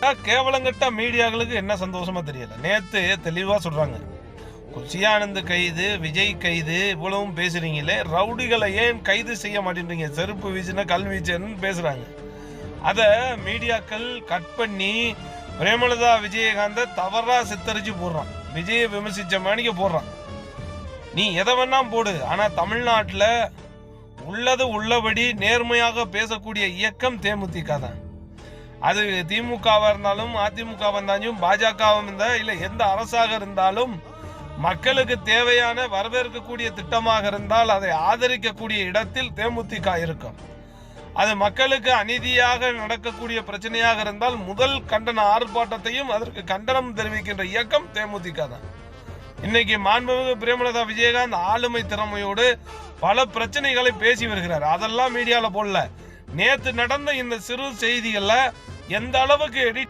கேவலங்கட்ட மீடியாக்களுக்கு என்ன சந்தோஷமா தெரியல. நேத்து தெளிவா சொல்றாங்க. குச்சியானந்த் கைது விஜய் கைது இவ்வளவும் பேசுறீங்களே. ரவுடிகளை ஏன் கைது செய்ய மாட்டேன்றீங்க? செருப்பு வீச்சுனா கல் வீச்சுன்னு பேசுறாங்க. அத மீடியாக்கள் கட் பண்ணி பிரேமலதா விஜயகாந்த தவறா சித்தரிச்சு போடுறான். விஜயை விமர்சிச்ச மணிக்கு போடுறான். நீ எதை வேணா போடு. ஆனா தமிழ்நாட்டுல உள்ளது உள்ளபடி நேர்மையாக பேசக்கூடிய இயக்கம் தேமுதிக தான் அது திமுகவாக இருந்தாலும் அதிமுகவாக இருந்தாலும் பாஜகவும் இருந்தால் இல்லை எந்த அரசாக இருந்தாலும் மக்களுக்கு தேவையான வரவேற்கக்கூடிய திட்டமாக இருந்தால் அதை ஆதரிக்கக்கூடிய இடத்தில் தேமுதிக இருக்கும். அது மக்களுக்கு அநீதியாக நடக்கக்கூடிய பிரச்சனையாக இருந்தால் முதல் கண்டன ஆர்ப்பாட்டத்தையும் அதற்கு கண்டனம் தெரிவிக்கின்ற இயக்கம் தேமுதிக தான். இன்னைக்கு மாண்புமிகு பிரேமலதா விஜயகாந்த் ஆளுமை திறமையோடு பல பிரச்சனைகளை பேசி வருகிறார். அதெல்லாம் மீடியாவில் போடல. நேத்து நடந்த இந்த சிறு செய்திகளில் எந்த அளவுக்கு எடிட்